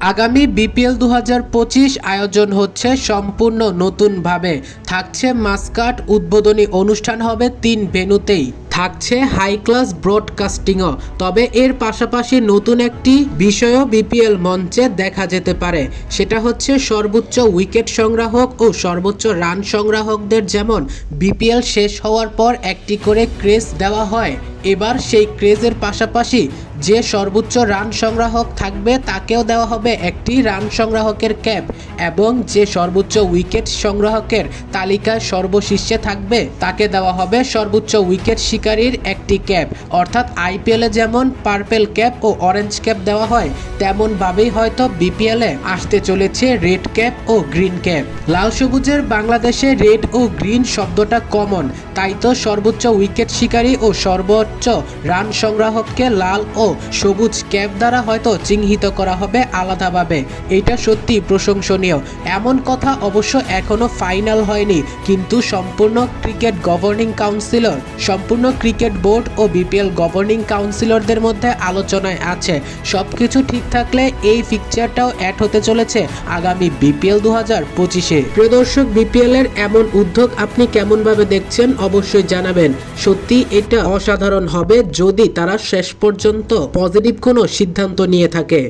আগামী বিপিএল দু হাজার পঁচিশ আয়োজন হচ্ছে সম্পূর্ণ নতুনভাবে। থাকছে মাস্কাট, উদ্বোধনী অনুষ্ঠান হবে তিন ভেন্যুতেই। থাকছে হাই ক্লাস ব্রডকাস্টিংও, তবে এর পাশাপাশি নতুন একটি বিষয়ও বিপিএল মঞ্চে দেখা যেতে পারে। সেটা হচ্ছে সর্বোচ্চ উইকেট সংগ্রাহক ও সর্বোচ্চ রান সংগ্রাহকদের যেমন বিপিএল শেষ হওয়ার পর একটি করে ক্রেজ দেওয়া হয় এবার সেই ক্রেজের পাশাপাশি যে সর্বোচ্চ রান সংগ্রাহক থাকবে তাকেও দেওয়া হবে একটি রান সংগ্রাহকের ক্যাপ এবং যে সর্বোচ্চ উইকেট সংগ্রাহকের তালিকায় সর্বশীর্ষে থাকবে তাকে দেওয়া হবে সর্বোচ্চ উইকেট শিকারীর একটি ক্যাপ। অর্থাৎ আইপিএলে যেমন পার্পেল ক্যাপ ও অরেঞ্জ ক্যাপ দেওয়া হয়, তেমনভাবেই হয়তো বিপিএলে আসতে চলেছে রেড ক্যাপ ও গ্রিন ক্যাপ। লাল সবুজের বাংলাদেশে রেড ও গ্রিন শব্দটা কমন, তাই তো সর্বোচ্চ উইকেট শিকারী ও সর্বোচ্চ রান সংগ্রাহককে লাল ও সবুজ ক্যাপ দ্বারা হয়তো চিহ্নিত করা হবে আলাদাভাবে। এটা সত্যি প্রশংসনীয়। এমন কথা অবশ্য এখনও ফাইনাল হয়নি, কিন্তু সম্পূর্ণ ক্রিকেট গভর্নিং কাউন্সিলর, সম্পূর্ণ ক্রিকেট বোর্ড ও বিপিএল গভর্নিং কাউন্সিলরদের মধ্যে আলোচনায় আছে। সবকিছু ঠিক থাকলে এই ফিকচারটাও অ্যাড হতে চলেছে আগামী বিপিএল দু হাজার পঁচিশে। প্রিয় দর্শক বিপিএল এর এমন উদ্যোগ আপনি কেমনভাবে দেখছেন অবশ্যই জানাবেন। সত্যি এটা অসাধারণ হবে যদি তারা শেষ পর্যন্ত পজিটিভ কোনো সিদ্ধান্ত নিয়ে থাকে।